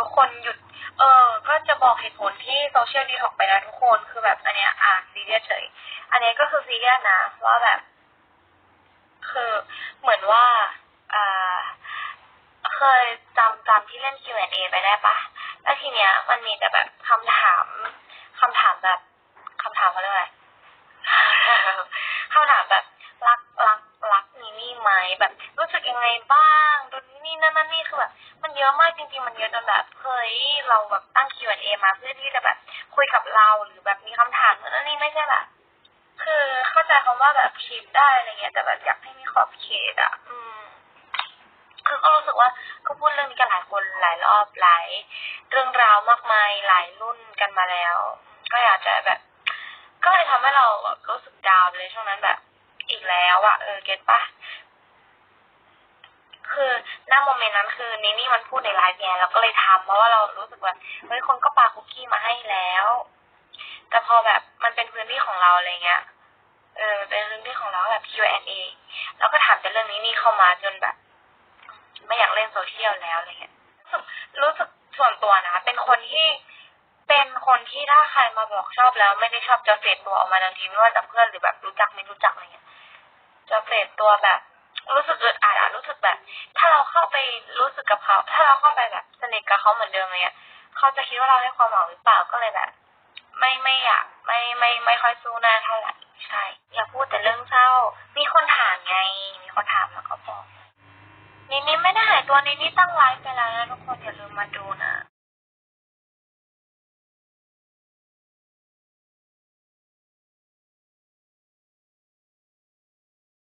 ทุกคนหยุด เออก็จะบอกเหตุผลที่โซเชียลดีท็อกไปแล้วทุกคนคือแบบอันเนี้ยอ่านซีเรียสเฉย อันเนี้ยก็คือซีเรียสนะ ว่าแบบ คือเหมือนว่าอ่าเคยจำจำที่เล่น Q&A ไปได้ปะแล้วทีเนี้ย มันมีแต่แบบคำถามคำถามแบบคำถามเขาเรียกอะไรคำถามแบบรักรักรักนี่นี่ไหมแบบ รู้สึกยังไงบ้างดนนี่นั่นนั่นนี่คือแบบ มันเยอะมากจริงๆ มันเยอะจนแบบเฮ้ยเราแบบตั้ง Q&A มาเพื่อที่จะแบบคุยกับเราหรือแบบมีคำถามนั่นนี่ไม่ใช่แบบคือเข้าใจคำว่าแบบชีพได้อะไรเงี้ยแต่แบบอยากให้มีขอบเขตอะ อืม คือก็รู้สึกว่าก็พูดเรื่องนี้กันหลายคนหลายรอบหลายเรื่องราวมากมายหลายรุ่นกันมาแล้ว ก็อยากจะแบบ ก็เลยทำให้เราแบบรู้สึกดาวเลยช่วงนั้นแบบอีกแล้วอะเออเก็ตปะ คือหน้าโมเมนต์นั้นคือนี่นี่มันพูดในไลฟ์ไงเราก็เลยทำเพราะว่าเรารู้สึกว่าเฮ้ยคนก็ปาคุกกี้มาให้แล้ว แต่พอแบบมันเป็นพื้นที่ของเราอะไรเงี้ยเออเป็นพื้นที่ของเราแบบ Q&A แล้วก็ถามแต่เรื่องนี้นี่เข้ามาจนแบบ ไม่อยากเล่นโซเชียลแล้วอะไรเงี้ยรู้สึกรู้สึกส่วนตัวนะเป็นคนที่เป็นคนที่ถ้าใครมาบอกชอบแล้วไม่ได้ชอบจะเฟดตัวออกมาทันทีไม่ว่าจะเพื่อนหรือแบบรู้จักไม่รู้จักอะไรเงี้ยจะเฟดตัวแบบ รู้สึกอึดอัดอะรู้สึกแบบ ถ้าเราเข้าไปรู้สึกกับเขา ถ้าเราเข้าไปแบบสนิทกับเขาเหมือนเดิมไรเงี้ยเขาจะคิดว่าเราให้ความหวังหรือเปล่าก็เลยแบบ ไม่ไม่อยากไม่ไม่ไม่ค่อยสู้หน้าเท่าไหร่ใช่ อย่าพูดแต่เรื่องเศร้า มีคนถามไง มีคนถามแล้วก็บอกนี่นี่ไม่ได้หายตัวนี่นี่ตั้งไลฟ์ไปแล้วนะทุกคนอย่าลืมมาดูนะ